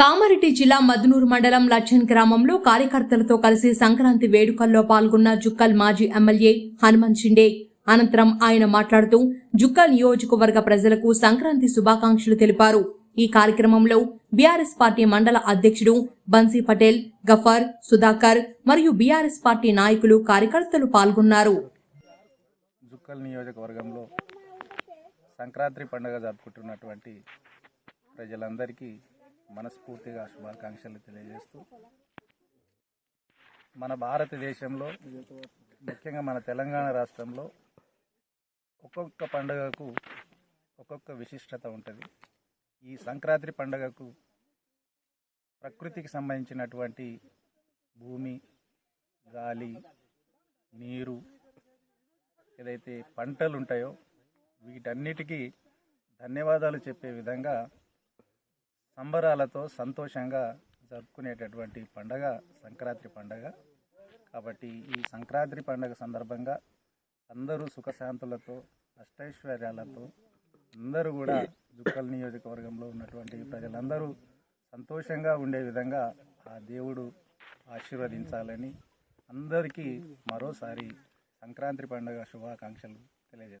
కామారెడ్డి జిల్లా మద్నూరు మండలం లచ్చన్ గ్రామంలో కార్యకర్తలతో కలిసి సంక్రాంతి వేడుకల్లో పాల్గొన్న జుక్కల్ మాజీ ఎమ్మెల్యే హనుమన్ షిండే. అనంతరం ఆయన మాట్లాడుతూ జుక్కల్ నియోజకవర్గ ప్రజలకు సంక్రాంతి శుభాకాంక్షలు తెలిపారు. ఈ కార్యక్రమంలో బీఆర్ఎస్ పార్టీ మండల అధ్యక్షుడు బన్సీ పటేల్ గఫర్ సుధాకర్ మరియు బీఆర్ఎస్ పార్టీ నాయకులు కార్యకర్తలు పాల్గొన్నారు. జుక్కల్ నియోజకవర్గంలో సంక్రాంతి పండుగ జరుపుకుంటున్నటువంటి ప్రజలందరికీ మనస్ఫూర్తిగా శుభాకాంక్షలు తెలియజేస్తూ మన భారతదేశంలో ముఖ్యంగా మన తెలంగాణ రాష్ట్రంలో ఒక్కొక్క పండుగకు ఒక్కొక్క విశిష్టత ఉంటుంది. ఈ సంక్రాంతి పండుగకు ప్రకృతికి సంబంధించినటువంటి భూమి గాలి నీరు ఏదైతే పంటలు ఉంటాయో వీటన్నిటికీ ధన్యవాదాలు చెప్పే విధంగా సంబరాలతో సంతోషంగా జరుపుకునేటటువంటి పండగ సంక్రాంతి పండగ. కాబట్టి ఈ సంక్రాంతి పండగ సందర్భంగా అందరూ సుఖశాంతులతో అష్టైశ్వర్యాలతో అందరూ కూడా జుక్కల్ నియోజకవర్గంలో ఉన్నటువంటి ప్రజలందరూ సంతోషంగా ఉండే విధంగా ఆ దేవుడు ఆశీర్వదించాలని అందరికీ మరోసారి సంక్రాంతి పండుగ శుభాకాంక్షలు తెలియజేస్తాను